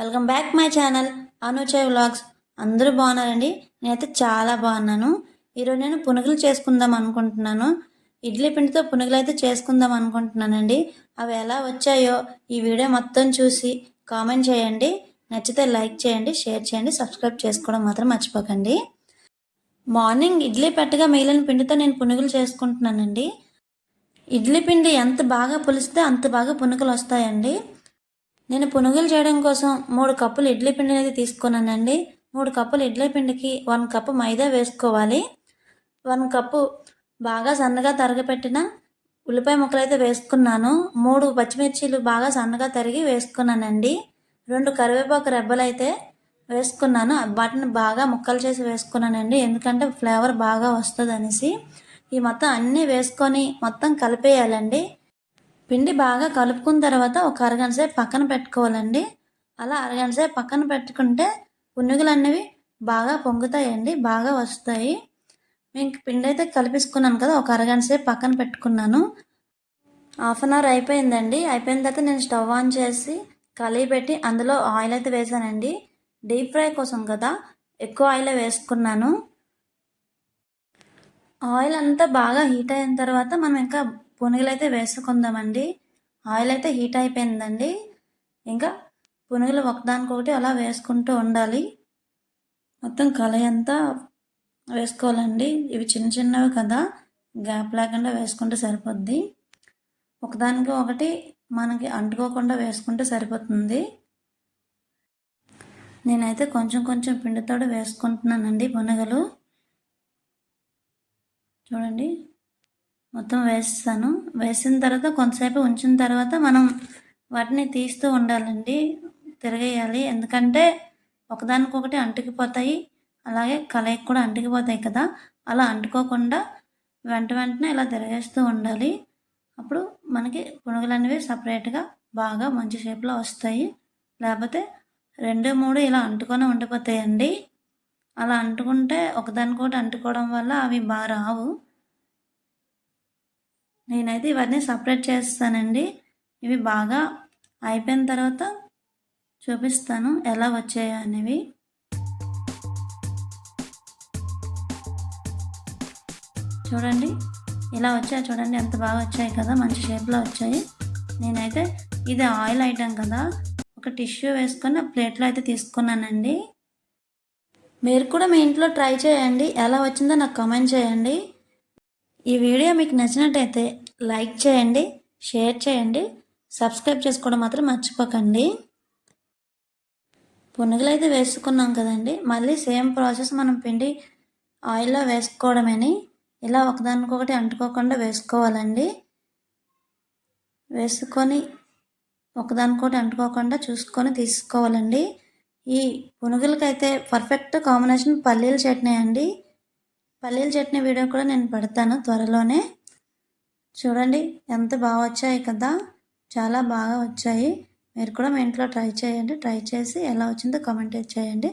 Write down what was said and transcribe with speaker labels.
Speaker 1: welcome back my channel అనుచయ్ vlogs అందరూ బాగున్నారండి నేనైతే చాలా బాగున్నాను ఈరోజు నేను పునుగులు చేసుకుందాం అనుకుంటున్నాను ఇడ్లీ పిండితో పునుగులు అయితే చేసుకుందాం అనుకుంటున్నానండి అవి ఎలా వచ్చాయో ఈ వీడియో మొత్తం చూసి కామెంట్ చేయండి నచ్చితే లైక్ చేయండి షేర్ చేయండి సబ్స్క్రైబ్ చేసుకోవడం మాత్రం మర్చిపోకండి మార్నింగ్ ఇడ్లీ పెట్టగా మిగిలిన పిండితో నేను పునుగులు చేసుకుంటున్నానండి ఇడ్లీ పిండి ఎంత బాగా పులిస్తే అంత బాగా పునుగులు వస్తాయండి నేను పునుగులు చేయడం కోసం మూడు కప్పులు ఇడ్లీ పిండి అనేది తీసుకున్నానండి మూడు కప్పులు ఇడ్లీ పిండికి వన్ కప్పు మైదా వేసుకోవాలి వన్ కప్పు బాగా సన్నగా తరగపెట్టిన ఉల్లిపాయ ముక్కలు అయితే వేసుకున్నాను మూడు పచ్చిమిర్చీలు బాగా సన్నగా తరిగి వేసుకున్నానండి రెండు కరివేపాకు రెబ్బలు అయితే వేసుకున్నాను వాటిని బాగా ముక్కలు చేసి వేసుకున్నానండి ఎందుకంటే ఫ్లేవర్ బాగా వస్తుంది అనేసి ఈ మొత్తం అన్నీ వేసుకొని మొత్తం కలిపేయాలండి పిండి బాగా కలుపుకున్న తర్వాత ఒక అరగంట సేపు పక్కన పెట్టుకోవాలండి అలా అరగంట సేపు పక్కన పెట్టుకుంటే పునుగులు అనేవి బాగా పొంగుతాయండి బాగా వస్తాయి మీకు పిండి అయితే కలిపేసుకున్నాను కదా ఒక అరగంట సేపు పక్కన పెట్టుకున్నాను హాఫ్ అన్ అవర్ అయిపోయిందండి అయిపోయిన తర్వాత నేను స్టవ్ ఆన్ చేసి కలిగి పెట్టి అందులో ఆయిల్ అయితే వేసానండి డీప్ ఫ్రై కోసం కదా ఎక్కువ ఆయిల్ వేసుకున్నాను ఆయిల్ అంతా బాగా హీట్ అయిన తర్వాత మనం ఇంకా పునుగులు అయితే వేసుకుందామండి ఆయిల్ అయితే హీట్ అయిపోయిందండి ఇంకా పునుగులు ఒకదానికొకటి అలా వేసుకుంటూ ఉండాలి మొత్తం కలయి అంతా వేసుకోవాలండి ఇవి చిన్న చిన్నవి కదా గ్యాప్ లేకుండా వేసుకుంటే సరిపోద్ది ఒకదానికి ఒకటి మనకి అంటుకోకుండా వేసుకుంటే సరిపోతుంది నేనైతే కొంచెం కొంచెం పిండితో వేసుకుంటున్నానండి పునగలు చూడండి మొత్తం వేస్తాను వేసిన తర్వాత కొంతసేపు ఉంచిన తర్వాత మనం వాటిని తీస్తూ ఉండాలండి తిరగేయాలి ఎందుకంటే ఒకదానికొకటి అంటుకుపోతాయి అలాగే కలయిక కూడా అంటుకుపోతాయి కదా అలా అంటుకోకుండా వెంట వెంటనే ఇలా తిరగేస్తూ ఉండాలి అప్పుడు మనకి పునుగులు అనేవి సపరేట్గా బాగా మంచి షేప్లో వస్తాయి లేకపోతే రెండు మూడు ఇలా అంటుకొని ఉండిపోతాయండి అలా అంటుకుంటే ఒకదానికొకటి అంటుకోవడం వల్ల అవి బాగా రావు నేనైతే ఇవన్నీ సపరేట్ చేస్తానండి ఇవి బాగా అయిపోయిన తర్వాత చూపిస్తాను ఎలా వచ్చాయో అనేవి చూడండి ఇలా వచ్చాయి చూడండి ఎంత బాగా వచ్చాయి కదా మంచి షేప్లో వచ్చాయి నేనైతే ఇది ఆయిల్ ఐటెం కదా ఒక టిష్యూ వేసుకొని ప్లేట్లో అయితే తీసుకున్నానండి మీరు కూడా మీ ఇంట్లో ట్రై చేయండి ఎలా వచ్చిందో నాకు కమెంట్ చేయండి ఈ వీడియో మీకు నచ్చినట్టయితే లైక్ చేయండి షేర్ చేయండి సబ్స్క్రైబ్ చేసుకోవడం మాత్రం మర్చిపోకండి పునుగులు అయితే వేసుకున్నాం కదండి మళ్ళీ సేమ్ ప్రాసెస్ మనం పిండి ఆయిల్లో వేసుకోవడమని ఇలా ఒకదానికొకటి అంటుకోకుండా వేసుకోవాలండి వేసుకొని ఒకదానికొకటి అంటుకోకుండా చూసుకొని తీసుకోవాలండి ఈ పునుగులకైతే పర్ఫెక్ట్ కాంబినేషన్ పల్లీల చట్నీ అండి పల్లీల చట్నీ వీడియో కూడా నేను పెడతాను త్వరలోనే చూడండి ఎంత బాగా వచ్చాయి కదా చాలా బాగా వచ్చాయి మీరు కూడా మీ ఇంట్లో ట్రై చేయండి ట్రై చేసి ఎలా వచ్చిందో కామెంట్ చేయండి